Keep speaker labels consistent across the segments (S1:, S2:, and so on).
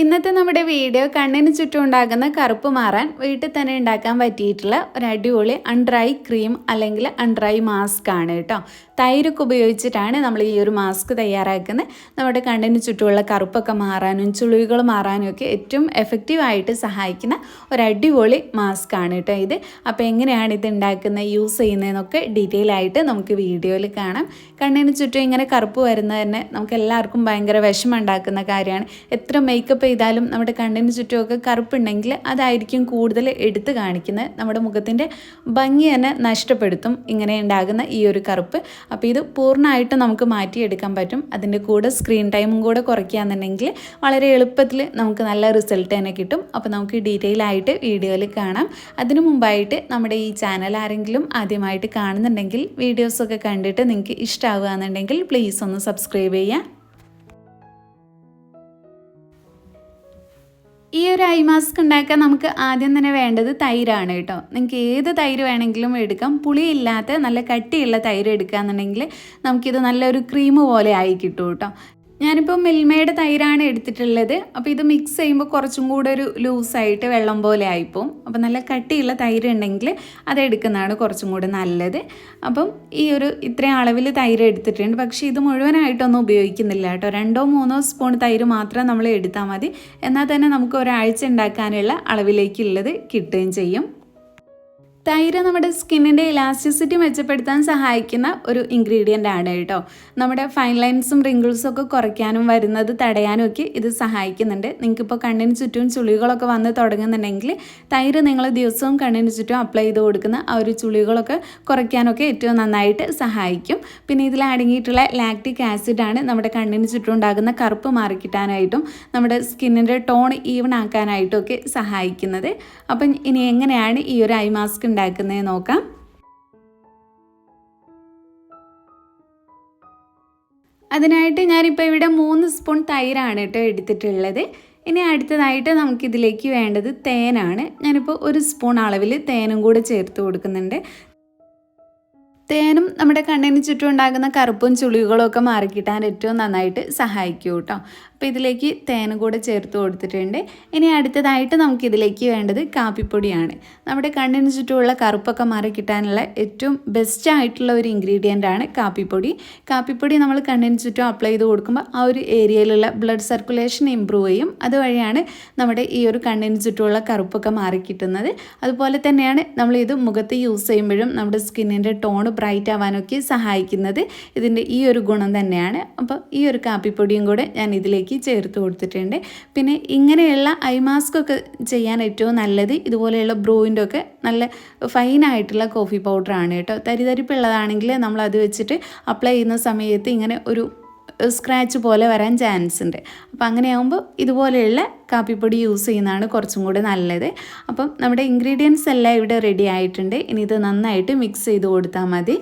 S1: ഇന്നത്തെ നമ്മുടെ വീഡിയോ കണ്ണിന് ചുറ്റും ഉണ്ടാകുന്ന കറുപ്പ് മാറാൻ വീട്ടിൽ തന്നെ ഉണ്ടാക്കാൻ പറ്റിയിട്ടുള്ള ഒരു അടിപൊളി അൺഡ്രൈ ക്രീം അല്ലെങ്കിൽ അൺഡ്രൈ മാസ്ക് ആണ് കേട്ടോ. തൈരൊക്കെ ഉപയോഗിച്ചിട്ടാണ് നമ്മൾ ഈ ഒരു മാസ്ക് തയ്യാറാക്കുന്നത്. നമ്മുടെ കണ്ണിന് ചുറ്റുമുള്ള കറുപ്പൊക്കെ മാറാനും ചുളിവുകൾ മാറാനും ഒക്കെ ഏറ്റവും എഫക്റ്റീവായിട്ട് സഹായിക്കുന്ന ഒരു അടിപൊളി മാസ്ക് ആണ് കേട്ടോ ഇത്. അപ്പോൾ എങ്ങനെയാണ് ഇത് ഉണ്ടാക്കുന്നത് യൂസ് ചെയ്യുന്നതെന്നൊക്കെ ഡീറ്റെയിൽ ആയിട്ട് നമുക്ക് വീഡിയോയിൽ കാണാം. കണ്ണിന് ചുറ്റും ഇങ്ങനെ കറുപ്പ് വരുന്നത് തന്നെ നമുക്ക് എല്ലാവർക്കും ഭയങ്കര വിഷമം ഉണ്ടാക്കുന്ന കാര്യമാണ്. എത്ര മേക്കപ്പ് ചെയ്താലും നമ്മുടെ കണ്ണിന് ചുറ്റുമൊക്കെ കറുപ്പുണ്ടെങ്കിൽ അതായിരിക്കും കൂടുതൽ എടുത്ത് കാണിക്കുന്നത്. നമ്മുടെ മുഖത്തിന്റെ ഭംഗി തന്നെ നഷ്ടപ്പെടുത്തും. ഇങ്ങനെ ഉണ്ടാകുന്ന ഈ ഒരു കറുപ്പ്. അപ്പോൾ ഇത് പൂർണമായിട്ടും നമുക്ക് മാറ്റിയെടുക്കാൻ പറ്റും. അതിന്റെ കൂടെ സ്ക്രീൻ ടൈമും കൂടെ കുറയ്ക്കുകയാണെന്നുണ്ടെങ്കിൽ വളരെ എളുപ്പത്തിൽ നമുക്ക് നല്ല റിസൾട്ട് തന്നെ കിട്ടും. അപ്പോൾ നമുക്ക് ഡീറ്റെയിൽ ആയിട്ട് വീഡിയോയിൽ കാണാം. അതിനു മുമ്പായിട്ട് നമ്മുടെ ഈ ചാനൽ ആരെങ്കിലും ആദ്യമായിട്ട് കാണുന്നുണ്ടെങ്കിൽ വീഡിയോസൊക്കെ കണ്ടിട്ട് നിങ്ങൾക്ക് ഇഷ്ടമാവുകയാണെന്നുണ്ടെങ്കിൽ പ്ലീസ് ഒന്ന് സബ്സ്ക്രൈബ് ചെയ്യുക. ഈ ഒരു ഐ മാസ്ക് ഉണ്ടാക്കാൻ നമുക്ക് ആദ്യം തന്നെ വേണ്ടത് തൈരാണ് കേട്ടോ. നിങ്ങൾക്ക് ഏത് തൈര് വേണമെങ്കിലും എടുക്കാം. പുളിയില്ലാത്ത നല്ല കട്ടിയുള്ള തൈര് എടുക്കുകയെന്നുണ്ടെങ്കിൽ നമുക്കിത് നല്ലൊരു ക്രീം പോലെ ആയി കിട്ടും കേട്ടോ. ഞാനിപ്പോൾ മിൽമയുടെ തൈരാണ് എടുത്തിട്ടുള്ളത്. അപ്പോൾ ഇത് മിക്സ് ചെയ്യുമ്പോൾ കുറച്ചും കൂടെ ഒരു ലൂസായിട്ട് വെള്ളം പോലെ ആയിപ്പോവും. അപ്പോൾ നല്ല കട്ടിയുള്ള തൈര് ഉണ്ടെങ്കിൽ അതെടുക്കുന്നതാണ് കുറച്ചും കൂടെ നല്ലത്. അപ്പം ഈ ഒരു ഇത്രയും അളവിൽ തൈര് എടുത്തിട്ടുണ്ട്. പക്ഷേ ഇത് മുഴുവനായിട്ടൊന്നും ഉപയോഗിക്കുന്നില്ല കേട്ടോ. രണ്ടോ മൂന്നോ സ്പൂൺ തൈര് മാത്രം നമ്മൾ എടുത്താൽ മതി. എന്നാൽ തന്നെ നമുക്ക് ഒരാഴ്ച ഉണ്ടാക്കാനുള്ള അളവിലേക്കുള്ളത് കിട്ടുകയും ചെയ്യും. തൈര് നമ്മുടെ സ്കിന്നിന്റെ ഇലാസ്റ്റിസിറ്റി മെച്ചപ്പെടുത്താൻ സഹായിക്കുന്ന ഒരു ഇൻഗ്രീഡിയന്റ് ആണ് കേട്ടോ. നമ്മുടെ ഫൈൻ ലൈൻസും റിങ്കിൾസും ഒക്കെ കുറയ്ക്കാനും വരുന്നത് തടയാനും ഒക്കെ ഇത് സഹായിക്കുന്നുണ്ട്. നിങ്ങൾക്കിപ്പോൾ കണ്ണിന് ചുറ്റും ചുളികളൊക്കെ വന്ന് തുടങ്ങുന്നുണ്ടെങ്കിൽ തൈര് നിങ്ങൾ ദിവസവും കണ്ണിന് ചുറ്റും അപ്ലൈ ചെയ്ത് കൊടുക്കുന്ന ആ ഒരു ചുളികളൊക്കെ കുറയ്ക്കാനൊക്കെ ഏറ്റവും നന്നായിട്ട് സഹായിക്കും. പിന്നെ ഇതിൽ അടങ്ങിയിട്ടുള്ള ലാക്റ്റിക് ആസിഡാണ് നമ്മുടെ കണ്ണിന് ചുറ്റും ഉണ്ടാകുന്ന കറുപ്പ് മാറിക്കിട്ടാനായിട്ടും നമ്മുടെ സ്കിന്നിന്റെ ടോൺ ഈവൺ ആക്കാനായിട്ടും ഒക്കെ സഹായിക്കുന്നത്. അപ്പം ഇനി എങ്ങനെയാണ് ഈ ഒരു ഐ മാസ്ക് ഉണ്ടാക്കുന്നത് നോക്കാം. അതിനായിട്ട് ഞാനിപ്പോൾ ഇവിടെ മൂന്ന് സ്പൂൺ തൈരാണ് കേട്ടോ എടുത്തിട്ടുള്ളത്. ഇനി അടുത്തതായിട്ട് നമുക്കിതിലേക്ക് വേണ്ടത് തേനാണ്. ഞാനിപ്പോൾ ഒരു സ്പൂൺ അളവിൽ തേനും കൂടെ ചേർത്ത് കൊടുക്കുന്നുണ്ട്. തേനും നമ്മുടെ കണ്ണിന് ചുറ്റും ഉണ്ടാകുന്ന കറുപ്പും ചുളികളും ഒക്കെ മാറിക്കിട്ടാൻ ഏറ്റവും നന്നായിട്ട് സഹായിക്കും കേട്ടോ. അപ്പോൾ ഇതിലേക്ക് തേനും കൂടെ ചേർത്ത് കൊടുത്തിട്ടുണ്ട്. ഇനി അടുത്തതായിട്ട് നമുക്കിതിലേക്ക് വേണ്ടത് കാപ്പിപ്പൊടിയാണ്. നമ്മുടെ കണ്ണിന് ചുറ്റുമുള്ള കറുപ്പൊക്കെ മാറി കിട്ടാനുള്ള ഏറ്റവും ബെസ്റ്റ് ആയിട്ടുള്ള ഒരു ഇൻഗ്രീഡിയന്റ് ആണ് കാപ്പിപ്പൊടി. കാപ്പിപ്പൊടി നമ്മൾ കണ്ണിന് ചുറ്റും അപ്ലൈ ചെയ്ത് കൊടുക്കുമ്പോൾ ആ ഒരു ഏരിയയിലുള്ള ബ്ലഡ് സർക്കുലേഷൻ ഇമ്പ്രൂവ് ചെയ്യും. അതുവഴിയാണ് നമ്മുടെ ഈ ഒരു കണ്ണിന് ചുറ്റുമുള്ള കറുപ്പൊക്കെ മാറി കിട്ടുന്നത്. അതുപോലെ തന്നെയാണ് നമ്മൾ ഇത് മുഖത്ത് യൂസ് ചെയ്യുമ്പോഴും നമ്മുടെ സ്കിന്നിന്റെ ടോൺ ബ്രൈറ്റ് ആവാനൊക്കെ സഹായിക്കുന്നത്. ഇതിന്റെ ഈ ഒരു ഗുണം തന്നെയാണ്. അപ്പോൾ ഈ ഒരു കാപ്പിപ്പൊടിയും കൂടെ ഞാൻ ഇതിലേക്ക് ചേർത്ത് കൊടുത്തിട്ടുണ്ട്. പിന്നെ ഇങ്ങനെയുള്ള ഐ മാസ്ക് ഒക്കെ ചെയ്യാൻ ഏറ്റവും നല്ലത് ഇതുപോലെയുള്ള ബ്രൂവിന്റെ ഒക്കെ നല്ല ഫൈനായിട്ടുള്ള കോഫി പൗഡറാണ് കേട്ടോ. തരിതരിപ്പുള്ളതാണെങ്കിൽ നമ്മൾ അത് വെച്ചിട്ട് അപ്ലൈ ചെയ്യുന്ന സമയത്ത് ഇങ്ങനെ ഒരു സ്ക്രാച്ച് പോലെ വരാൻ ചാൻസ് ഉണ്ട്. അപ്പോൾ അങ്ങനെയാകുമ്പോൾ ഇതുപോലെയുള്ള കാപ്പിപ്പൊടി യൂസ് ചെയ്യുന്നതാണ് കുറച്ചും കൂടി നല്ലത്. അപ്പം നമ്മുടെ ഇൻഗ്രീഡിയൻസ് എല്ലാം ഇവിടെ റെഡി ആയിട്ടുണ്ട്. ഇനി ഇത് നന്നായിട്ട് മിക്സ് ചെയ്ത് കൊടുത്താൽ മതി.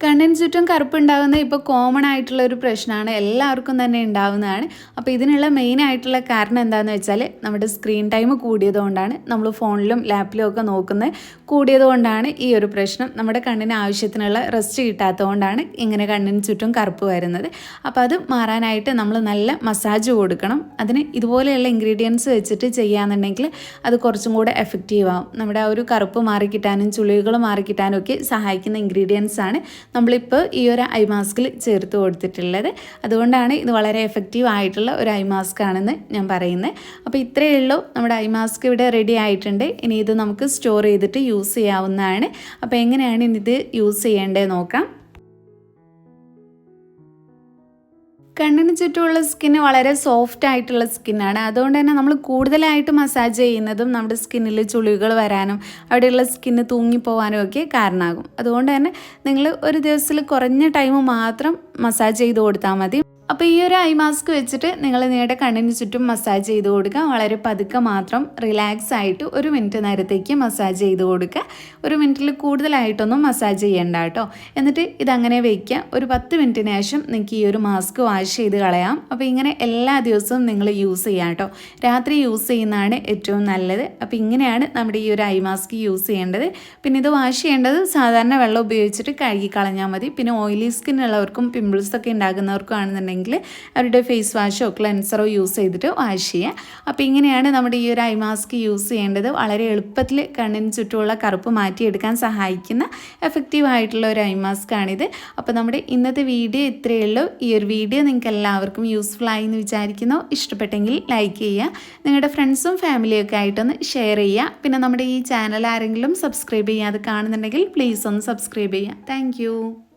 S1: കണ്ണിന് ചുറ്റും കറുപ്പുണ്ടാകുന്ന ഇപ്പോൾ കോമൺ ആയിട്ടുള്ള ഒരു പ്രശ്നമാണ് എല്ലാവർക്കും തന്നെ ഉണ്ടാകുന്നതാണ് അപ്പോൾ ഇതിനുള്ള മെയിൻ ആയിട്ടുള്ള കാരണം എന്താണെന്ന് വെച്ചാൽ നമ്മുടെ സ്ക്രീൻ ടൈം കൂടിയതുകൊണ്ടാണ് നമ്മൾ ഫോണിലും ലാപ്പിലും ഒക്കെ നോക്കുന്നത്. കൂടിയതുകൊണ്ടാണ് ഈ ഒരു പ്രശ്നം. നമ്മുടെ കണ്ണിന് ആവശ്യത്തിനുള്ള റെസ്റ്റ് കിട്ടാത്തതുകൊണ്ടാണ് ഇങ്ങനെ കണ്ണിന് ചുറ്റും കറുപ്പ് വരുന്നത്. അപ്പോൾ അത് മാറാനായിട്ട് നമ്മൾ നല്ല മസാജ് കൊടുക്കണം. അതിന് ഇതുപോലെയുള്ള ഇൻഗ്രീഡിയൻസ് വെച്ചിട്ട് ചെയ്യുകയാണെന്നുണ്ടെങ്കിൽ അത് കുറച്ചും കൂടെ എഫക്റ്റീവ് ആവും. നമ്മുടെ ആ ഒരു കറുപ്പ് മാറിക്കിട്ടാനും ചുളികൾ മാറിക്കിട്ടാനും ഒക്കെ സഹായിക്കുന്ന ഇൻഗ്രീഡിയൻസ് ആണ് നമ്മളിപ്പോൾ ഈ ഒരു ഐ മാസ്കിൽ ചേർത്ത് കൊടുത്തിട്ടുള്ളത്. അതുകൊണ്ടാണ് ഇത് വളരെ എഫക്റ്റീവ് ആയിട്ടുള്ള ഒരു ഐ മാസ്ക് ആണെന്ന് ഞാൻ പറയുന്നത്. അപ്പോൾ ഇത്രയേ ഉള്ളൂ. നമ്മുടെ ഐ മാസ്ക് ഇവിടെ റെഡി ആയിട്ടുണ്ട്. ഇനി ഇത് നമുക്ക് സ്റ്റോർ ചെയ്തിട്ട് യൂസ് ചെയ്യാവുന്നതാണ്. അപ്പോൾ എങ്ങനെയാണ് ഇനി ഇത് യൂസ് ചെയ്യേണ്ടത് നോക്കാം. കണ്ണിന് ചുറ്റുമുള്ള സ്കിന്ന് വളരെ സോഫ്റ്റ് ആയിട്ടുള്ള സ്കിന്നാണ് അതുകൊണ്ട് തന്നെ നമ്മൾ കൂടുതലായിട്ട് മസാജ് ചെയ്യുന്നതും നമ്മുടെ സ്കിന്നിൽ ചുളിവുകൾ വരാനും അവിടെയുള്ള സ്കിന്ന് തൂങ്ങിപ്പോവാനും ഒക്കെ കാരണമാകും. അതുകൊണ്ട് തന്നെ നിങ്ങൾ ഒരു ദിവസത്തിൽ കുറഞ്ഞ ടൈം മാത്രം മസാജ് ചെയ്ത് കൊടുത്താൽ മതി. അപ്പോൾ ഈ ഒരു ഐ മാസ്ക് വെച്ചിട്ട് നിങ്ങൾ നിങ്ങളുടെ കണ്ണിന് ചുറ്റും മസാജ് ചെയ്ത് കൊടുക്കുക. വളരെ പതുക്കെ മാത്രം റിലാക്സ് ആയിട്ട് ഒരു മിനിറ്റ് നേരത്തേക്ക് മസാജ് ചെയ്ത് കൊടുക്കുക. ഒരു മിനിറ്റിൽ കൂടുതലായിട്ടൊന്നും മസാജ് ചെയ്യേണ്ട കേട്ടോ. എന്നിട്ട് ഇതങ്ങനെ വയ്ക്കുക. ഒരു പത്ത് മിനിറ്റിന് ശേഷം നിങ്ങൾക്ക് ഈ ഒരു മാസ്ക് വാഷ് ചെയ്ത് കളയാം. അപ്പോൾ ഇങ്ങനെ എല്ലാ ദിവസവും നിങ്ങൾ യൂസ് ചെയ്യാം കേട്ടോ. രാത്രി യൂസ് ചെയ്യുന്നതാണ് ഏറ്റവും നല്ലത്. അപ്പോൾ ഇങ്ങനെയാണ് നമ്മുടെ ഈ ഒരു ഐ മാസ്ക് യൂസ് ചെയ്യേണ്ടത്. പിന്നെ ഇത് വാഷ് ചെയ്യേണ്ടത് സാധാരണ വെള്ളം ഉപയോഗിച്ചിട്ട് കഴുകി കളഞ്ഞാൽ മതി. പിന്നെ ഓയിലി സ്കിൻ ഉള്ളവർക്കും പിമ്പിൾസ് ഒക്കെ ഉണ്ടാകുന്നവർക്കും ആണെന്നുണ്ടെങ്കിൽ അവരുടെ ഫേസ് വാഷോ ക്ലെൻസറോ യൂസ് ചെയ്തിട്ട് വാഷ് ചെയ്യുക അപ്പോൾ ഇങ്ങനെയാണ് നമ്മുടെ ഈ ഒരു ഐ മാസ്ക് യൂസ് ചെയ്യേണ്ടത്. വളരെ എളുപ്പത്തിൽ കണ്ണിന് ചുറ്റുമുള്ള കറുപ്പ് മാറ്റിയെടുക്കാൻ സഹായിക്കുന്ന എഫക്റ്റീവ് ആയിട്ടുള്ള ഒരു ഐ മാസ്ക് ആണിത്. അപ്പോൾ നമ്മുടെ ഇന്നത്തെ വീഡിയോ ഇത്രയേ ഉള്ളൂ. ഈ ഒരു വീഡിയോ നിങ്ങൾക്ക് എല്ലാവർക്കും യൂസ്ഫുൾ ആയി എന്ന് വിചാരിക്കുന്നു. ഇഷ്ടപ്പെട്ടെങ്കിൽ ലൈക്ക് ചെയ്യുക. നിങ്ങളുടെ ഫ്രണ്ട്സും ഫാമിലിയും ഒക്കെ ആയിട്ടൊന്ന് ഷെയർ ചെയ്യുക. പിന്നെ നമ്മുടെ ഈ ചാനൽ ആരെങ്കിലും സബ്സ്ക്രൈബ് ചെയ്യാതെ കാണുന്നുണ്ടെങ്കിൽ പ്ലീസ് ഒന്ന് സബ്സ്ക്രൈബ് ചെയ്യുക. താങ്ക്